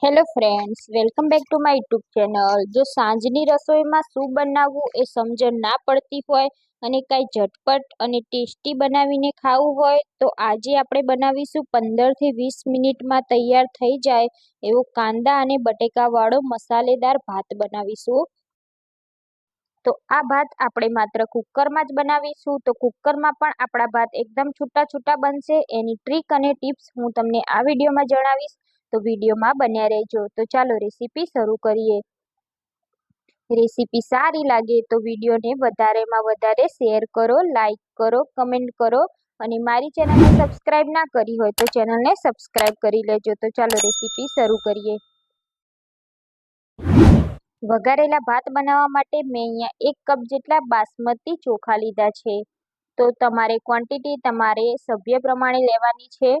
Hello friends welcome back to my YouTube channel જો સાંજની રસોઈમાં શું બનાવવું એ સમજણ ના પડતી હોય અને કાંઈ ઝટપટ અને ટેસ્ટી બનાવીને ખાવું હોય, તો આજે આપણે બનાવીશું પંદરથી વીસ મિનિટમાં તૈયાર થઈ જાય એવો કાંદા અને બટેકાવાળો મસાલેદાર ભાત બનાવીશું. તો આ ભાત આપણે માત્ર કુકરમાં જ બનાવીશું. તો કુકરમાં પણ આપણા ભાત એકદમ છૂટા છૂટા બનશે. એની ટ્રીક અને ટિપ્સ હું તમને આ વિડીયોમાં જણાવીશ. તો વિડીયોમાં બન્યા રહેજો. તો ચાલો રેસીપી શરૂ કરીએ. રેસીપી સારી લાગે તો વિડીયોને વધારેમાં વધારે શેર કરો લાઈક કરો કમેન્ટ કરો અને મારી ચેનલને સબસ્ક્રાઈબ ના કરી હોય તો ચેનલને સબસ્ક્રાઈબ કરી લેજો. તો ચાલો રેસીપી શરૂ કરીએ. વઘારેલા ભાત બનાવવા માટે મેં અહીંયા એક કપ જેટલા બાસમતી ચોખા લીધા છે. તો તમારે ક્વોન્ટિટી તમારે સભ્ય પ્રમાણે લેવાની છે.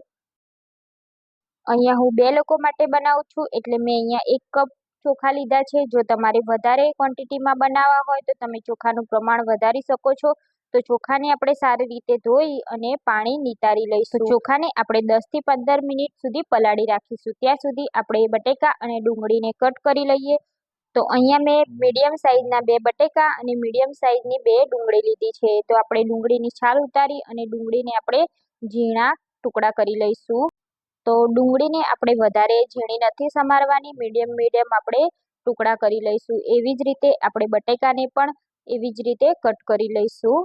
અહીંયા હું બે લોકો માટે બનાવું છું, એટલે મેં અહીંયા એક કપ ચોખા લીધા છે. જો તમારે વધારે ક્વોન્ટિટીમાં બનાવવા હોય તો તમે ચોખાનું પ્રમાણ વધારી શકો છો. તો ચોખાને આપણે સારી રીતે ધોઈ અને પાણી નિતારી લઈશું. ચોખાને આપણે દસથી પંદર મિનિટ સુધી પલાળી રાખીશું. ત્યાં સુધી આપણે બટેકા અને ડુંગળીને કટ કરી લઈએ. તો અહીંયા મેં મીડિયમ સાઇઝના બે બટેકા અને મીડિયમ સાઇઝની બે ડુંગળી લીધી છે. તો આપણે ડુંગળીની છાલ ઉતારી અને ડુંગળીને આપણે ઝીણા ટુકડા કરી લઈશું. તો ડુંગળીને આપણે વધારે ઝીણી નથી સમારવાની, મીડિયમ મીડિયમ આપણે ટુકડા કરી લઈશું. એવી જ રીતે આપણે બટેકાને પણ એવી જ રીતે કટ કરી લઈશું.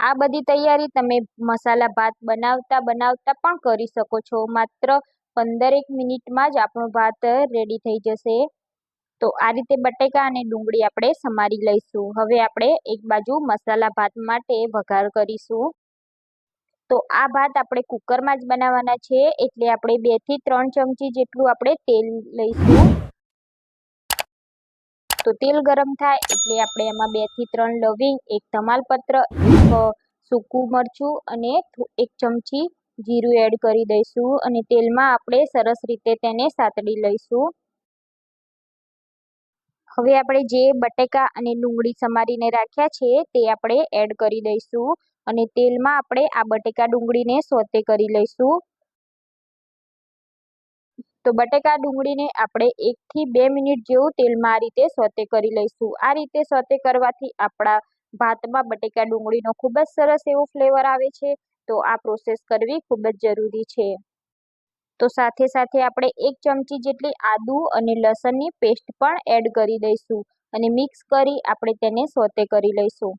આ બધી તૈયારી તમે મસાલા ભાત બનાવતા બનાવતા પણ કરી શકો છો. માત્ર પંદરેક મિનિટમાં જ આપણો ભાત રેડી થઈ જશે. તો આ રીતે બટેકા અને ડુંગળી આપણે સમારી લઈશું. હવે આપણે એક બાજુ મસાલા ભાત માટે વઘાર કરીશું. તો આ ભાત આપણે કુકરમાં જ બનાવવાના છે, એટલે આપણે બેથી ત્રણ ચમચી જેટલું આપણે તેલ લઈશું. તો તેલ ગરમ થાય, એટલે આપણે એમાં બેથી ત્રણ લવિંગ, એક તમાલપત્ર, એક સૂકું મરચું અને એક ચમચી જીરું એડ કરી દઈશું અને તેલમાં આપણે સરસ રીતે તેને સાતડી લઈશું. હવે આપણે જે બટેકા અને ડુંગળી સમારીને રાખ્યા છે, તે આપણે એડ કરી દઈશું. અને તેલમાં આપણે આ બટેકા ડુંગળીને સોતે કરી લઈશું. તો બટેકા ડુંગળીને આપણે એકથી બે મિનિટ જેવું તેલમાં આ રીતે સોતે કરી લઈશું. આ રીતે સોતે કરવાથી આપણા ભાતમાં બટેકા ડુંગળીનો ખૂબ જ સરસ એવો ફ્લેવર આવે છે. તો આ પ્રોસેસ કરવી ખૂબ જ જરૂરી છે. તો સાથે સાથે આપણે એક ચમચી જેટલી આદુ અને લસણની પેસ્ટ પણ એડ કરી દઈશું અને મિક્સ કરી આપણે તેને સોતે કરી લઈશું.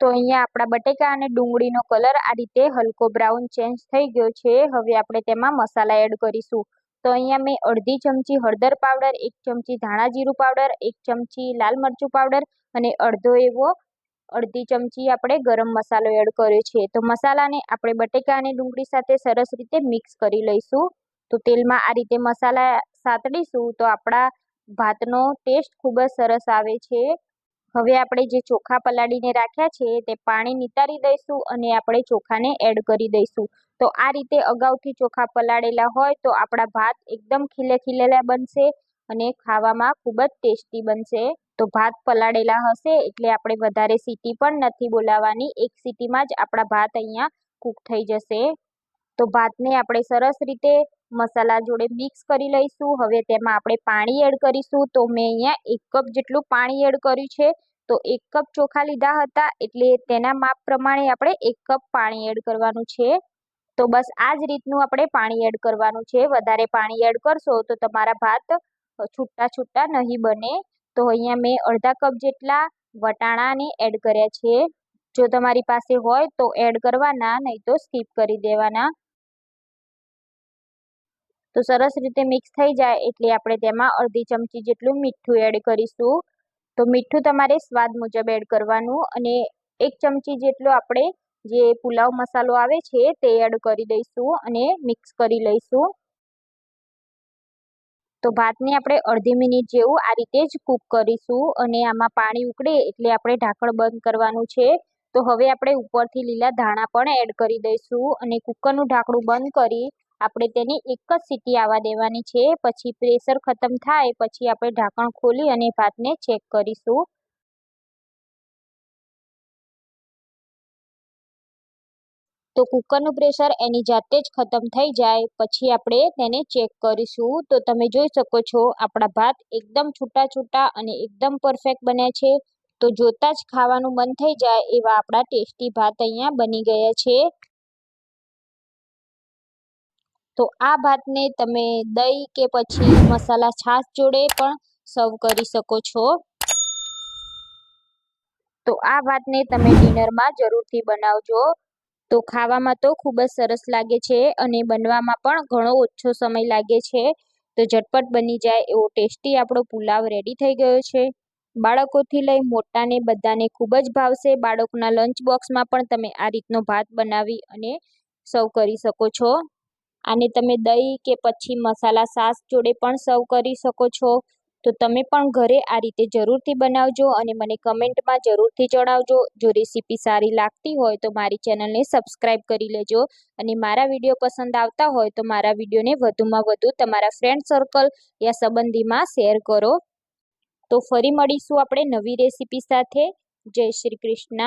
તો અહીંયા આપણા બટેકા અને ડુંગળીનો કલર આ રીતે હલકો બ્રાઉન ચેન્જ થઈ ગયો છે. હવે આપણે તેમાં મસાલા એડ કરીશું. તો અહીંયા મેં અડધી ચમચી હળદર પાવડર, એક ચમચી ધાણા જીરું પાવડર, એક ચમચી લાલ મરચું પાવડર અને અડધો એવો અડધી ચમચી આપણે ગરમ મસાલો એડ કર્યો છે. તો મસાલાને આપણે બટેકા અને ડુંગળી સાથે સરસ રીતે મિક્સ કરી લઈશું. તો તેલમાં આ રીતે મસાલા સાતડીશું તો આપણા ભાતનો ટેસ્ટ ખૂબ જ સરસ આવે છે. હવે આપણે જે ચોખા પલાળીને રાખ્યા છે, તે પાણી નિતારી દઈશું અને આપણે ચોખાને એડ કરી દઈશું. તો આ રીતે અગાઉથી ચોખા પલાળેલા હોય તો આપણા ભાત એકદમ ખીલે ખીલેલા બનશે અને ખાવામાં ખૂબ જ ટેસ્ટી બનશે. તો ભાત પલાળેલા હશે એટલે આપણે વધારે સીટી પણ નથી બોલાવવાની. એક સીટીમાં જ આપણા ભાત અહીંયા કૂક થઈ જશે. તો ભાતને આપણે સરસ રીતે મસાલા જોડે મિક્સ કરી લઈશું. હવે તેમાં આપણે પાણી એડ કરીશું. તો મેં અહીંયા એક કપ જેટલું પાણી એડ કર્યું છે. તો એક કપ ચોખા લીધા હતા એટલે તેના માપ પ્રમાણે આપણે એક કપ પાણી એડ કરવાનું છે. તો બસ આ જ રીતનું આપણે પાણી એડ કરવાનું છે. વધારે પાણી એડ કરશો તો તમારા ભાત છૂટા છૂટા નહીં બને. તો અહીંયા મેં અડધા કપ જેટલા વટાણાને એડ કર્યા છે. જો તમારી પાસે હોય તો એડ કરવાના, નહીં તો સ્કીપ કરી દેવાના. તો સરસ રીતે મિક્સ થઈ જાય એટલે આપણે તેમાં અડધી ચમચી જેટલું મીઠું એડ કરીશું. તો મીઠું તમારે સ્વાદ મુજબ એડ કરવાનું અને એક ચમચી જેટલો આપણે જે પુલાવ મસાલો આવે છે તે એડ કરી દઈશું અને મિક્સ કરી લઈશું. તો ભાતને આપણે અડધી મિનિટ જેવું આ રીતે જ કૂક કરીશું અને આમાં પાણી ઉકળે એટલે આપણે ઢાંકણ બંધ કરવાનું છે. તો હવે આપણે ઉપરથી લીલા ધાણા પણ એડ કરી દઈશું અને કુકરનું ઢાંકણું બંધ કરી આપણે તેની એક જ સીટી આવવા દેવાની છે, પછી પ્રેશર ખતમ થાય, પછી આપણે ઢાંકણ ખોલી અને ભાતને ચેક કરીશું. તો કુકરનું પ્રેશર એની જાતે જ ખતમ થઈ જાય, પછી આપણે તેને ચેક કરીશું. તો તમે જોઈ શકો છો, આપણા ભાત એકદમ છૂટા છૂટા અને એકદમ પરફેક્ટ બન્યા છે. તો જોતાં જ ખાવાનું મન થઈ જાય એવા આપણા ટેસ્ટી ભાત અહીંયા બની ગયા છે. તો આ ભાતને તમે દહીં કે પછી મસાલા છાશ જોડે પણ સર્વ કરી શકો છો. તો આ ભાતને તમે ડિનરમાં જરૂરથી બનાવજો. તો ખાવામાં તો ખૂબ જ સરસ લાગે છે અને બનવામાં પણ ઘણો ઓછો સમય લાગે છે. તો ઝટપટ બની જાય એવો ટેસ્ટી આપણો પુલાવ રેડી થઈ ગયો છે. બાળકોથી લઈ મોટાને બધાને ખૂબ જ ભાવશે. બાળકોના લંચ બોક્સમાં પણ તમે આ રીતનો ભાત બનાવી અને સર્વ કરી શકો છો. આને તમે દહીં કે પછી મસાલા સાસ જોડે પણ સર્વ કરી શકો છો. તો તમે પણ ઘરે આ રીતે જરૂરથી બનાવજો અને મને કમેન્ટમાં જરૂરથી જણાવજો. જો રેસીપી સારી લાગતી હોય તો મારી ચેનલને સબસ્ક્રાઈબ કરી લેજો. અને મારા વીડિયો પસંદ આવતા હોય તો મારા વિડીયોને વધુમાં વધુ તમારા ફ્રેન્ડ સર્કલ યા સંબંધીમાં શેર કરો. તો ફરી મળીશું આપણે નવી રેસીપી સાથે. જય શ્રી કૃષ્ણ.